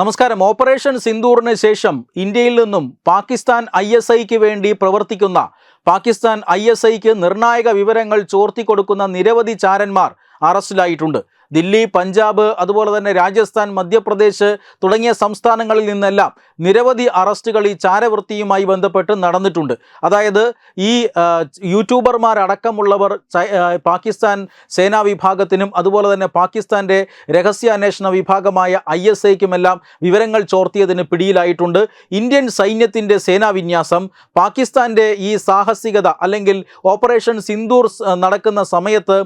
നമസ്കാരം. ഓപ്പറേഷൻ സിന്ദൂറിന് ശേഷം ഇന്ത്യയിൽ നിന്നും പാകിസ്ഥാൻ ഐ എസ് ഐക്ക് വേണ്ടി പ്രവർത്തിക്കുന്ന പാകിസ്ഥാൻ ഐ എസ് ഐക്ക് നിർണായക വിവരങ്ങൾ ചോർത്തിക്കൊടുക്കുന്ന നിരവധി ചാരന്മാർ അറസ്റ്റിലായിട്ടുണ്ട്. ദില്ലി പഞ്ചാബ് അതുപോലെ തന്നെ രാജസ്ഥാൻ മധ്യപ്രദേശ് തുടങ്ങിയ സംസ്ഥാനങ്ങളിൽ നിന്നെല്ലാം നിരവധി അറസ്റ്റുകൾ ഈ ചാരവൃത്തിയുമായി ബന്ധപ്പെട്ട് നടന്നിട്ടുണ്ട്. അതായത് ഈ യൂട്യൂബർമാരടക്കമുള്ളവർ പാകിസ്ഥാൻ സേനാ വിഭാഗത്തിനും അതുപോലെ തന്നെ പാകിസ്ഥാന്റെ രഹസ്യാന്വേഷണ വിഭാഗമായ ഐ എസ് ഐക്കുമെല്ലാം വിവരങ്ങൾ ചോർത്തിയതിന് പിടിയിലായിട്ടുണ്ട്. ഇന്ത്യൻ സൈന്യത്തിന്റെ സേനാവിന്യാസം പാകിസ്ഥാന്റെ ഈ സാഹസികത അല്ലെങ്കിൽ ഓപ്പറേഷൻ സിന്ദൂർ നടക്കുന്ന സമയത്ത്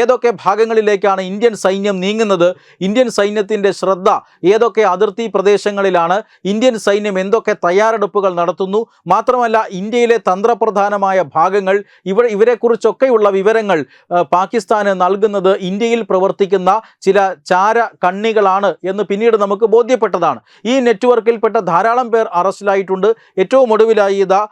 ഏതൊക്കെ ഭാഗങ്ങളിലേക്കാണ് ഇന്ത്യൻ സൈന്യം നീങ്ങുന്നത് ഇന്ത്യൻ സൈന്യത്തിന്റെ ശ്രദ്ധ ഏതൊക്കെ അതിർത്തി പ്രദേശങ്ങളിലാണ് ഇന്ത്യൻ സൈന്യം എന്തൊക്കെ തയ്യാറെടുപ്പുകൾ നടത്തുന്നു മാത്രമല്ല ഇന്ത്യയിലെ തന്ത്രപ്രധാനമായ ഭാഗങ്ങൾ ഇവ ഇവരെക്കുറിച്ചൊക്കെയുള്ള വിവരങ്ങൾ പാകിസ്ഥാന് നൽകുന്നത് ഇന്ത്യയിൽ പ്രവർത്തിക്കുന്ന ചില ചാര കണ്ണികളാണ് എന്ന് പിന്നീട് നമുക്ക് ബോധ്യപ്പെട്ടതാണ്. ഈ നെറ്റ്വർക്കിൽപ്പെട്ട ധാരാളം പേർ അറസ്റ്റിലായിട്ടുണ്ട്. ഏറ്റവും ഒടുവിലായി ഇതാ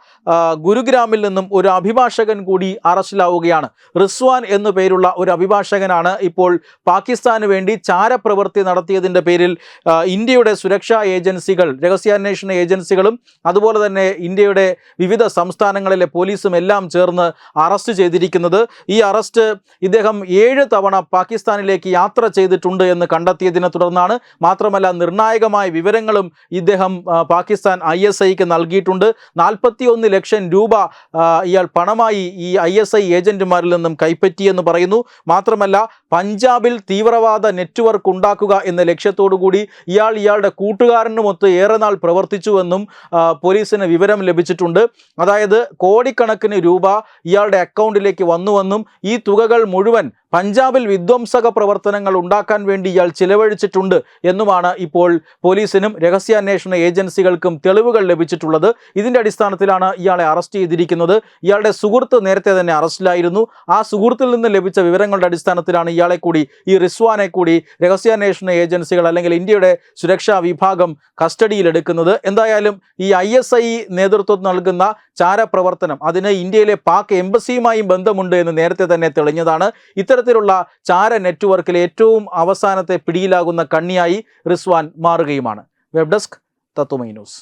ഗുരുഗ്രാമിൽ നിന്നും ഒരു അഭിഭാഷകൻ കൂടി അറസ്റ്റിലാവുകയാണ്. റിസ്വാൻ എന്നു പേരുള്ള ഒരു അഭിഭാഷകനാണ് ഇപ്പോൾ പാകിസ്ഥാന് വേണ്ടി ചാരപ്രവൃത്തി നടത്തിയതിന്റെ പേരിൽ ഇന്ത്യയുടെ സുരക്ഷാ ഏജൻസികൾ രഹസ്യാന്വേഷണ ഏജൻസികളും അതുപോലെ തന്നെ ഇന്ത്യയുടെ വിവിധ സംസ്ഥാനങ്ങളിലെ പോലീസും എല്ലാം ചേർന്ന് അറസ്റ്റ് ചെയ്തിരിക്കുന്നത്. ഈ അറസ്റ്റ് ഇദ്ദേഹം ഏഴ് തവണ പാകിസ്ഥാനിലേക്ക് യാത്ര ചെയ്തിട്ടുണ്ട് എന്ന് കണ്ടെത്തിയതിനെ തുടർന്നാണ്. മാത്രമല്ല നിർണായകമായ വിവരങ്ങളും ഇദ്ദേഹം പാകിസ്ഥാൻ ഐ എസ് ഐക്ക് നൽകിയിട്ടുണ്ട്. നാൽപ്പത്തിയൊന്ന് ലക്ഷം രൂപ ഇയാൾ പണമായി ഈ ഐ എസ് ഐ ഏജന്റുമാരിൽ നിന്നും കൈപ്പറ്റിയെന്ന് പറയുന്നു. മാത്രമല്ല പഞ്ചാബിൽ തീവ്രവാദ നെറ്റ്വർക്ക് ഉണ്ടാക്കുക എന്ന ലക്ഷ്യത്തോടുകൂടി ഇയാൾ ഇയാളുടെ കൂട്ടുകാരനുമൊത്ത് ഏറെ നാൾ പ്രവർത്തിച്ചുവെന്നും പോലീസിന് വിവരം ലഭിച്ചിട്ടുണ്ട്. അതായത് കോടിക്കണക്കിന് രൂപ ഇയാളുടെ അക്കൗണ്ടിലേക്ക് വന്നുവെന്നും ഈ തുകകൾ മുഴുവൻ പഞ്ചാബിൽ വിധ്വംസക പ്രവർത്തനങ്ങൾ ഉണ്ടാക്കാൻ വേണ്ടി ഇയാൾ ചിലവഴിച്ചിട്ടുണ്ട് എന്നുമാണ് ഇപ്പോൾ പോലീസിനും രഹസ്യാന്വേഷണ ഏജൻസികൾക്കും തെളിവുകൾ ലഭിച്ചിട്ടുള്ളത്. ഇതിന്റെ അടിസ്ഥാനത്തിലാണ് ഇയാളെ അറസ്റ്റ് ചെയ്തിരിക്കുന്നത്. ഇയാളുടെ സുഹൃത്ത് നേരത്തെ തന്നെ അറസ്റ്റിലായിരുന്നു. ആ സുഹൃത്തിൽ നിന്ന് ലഭിച്ച വിവരങ്ങളുടെ അടിസ്ഥാനത്തിലാണ് ഇയാളെ കൂടി ഈ റിസ്വാനെ കൂടി രഹസ്യാന്വേഷണ ഏജൻസികൾ അല്ലെങ്കിൽ ഇന്ത്യയുടെ സുരക്ഷാ വിഭാഗം കസ്റ്റഡിയിലെടുക്കുന്നത് എന്തായാലും ഈ ഐ എസ് ഐ നേതൃത്വം നൽകുന്ന ചാരപ്രവർത്തനം അതിന് ഇന്ത്യയിലെ പാക് എംബസിയുമായും ബന്ധമുണ്ട് എന്ന് നേരത്തെ തന്നെ തെളിഞ്ഞതാണ്. ഇത്തരത്തിലുള്ള ചാര നെറ്റ്വർക്കിലെ ഏറ്റവും അവസാനത്തെ പിടിയിലാകുന്ന കണ്ണിയായി Rizwan മാറുകയുമാണ്. Web desk Tatwamayi news.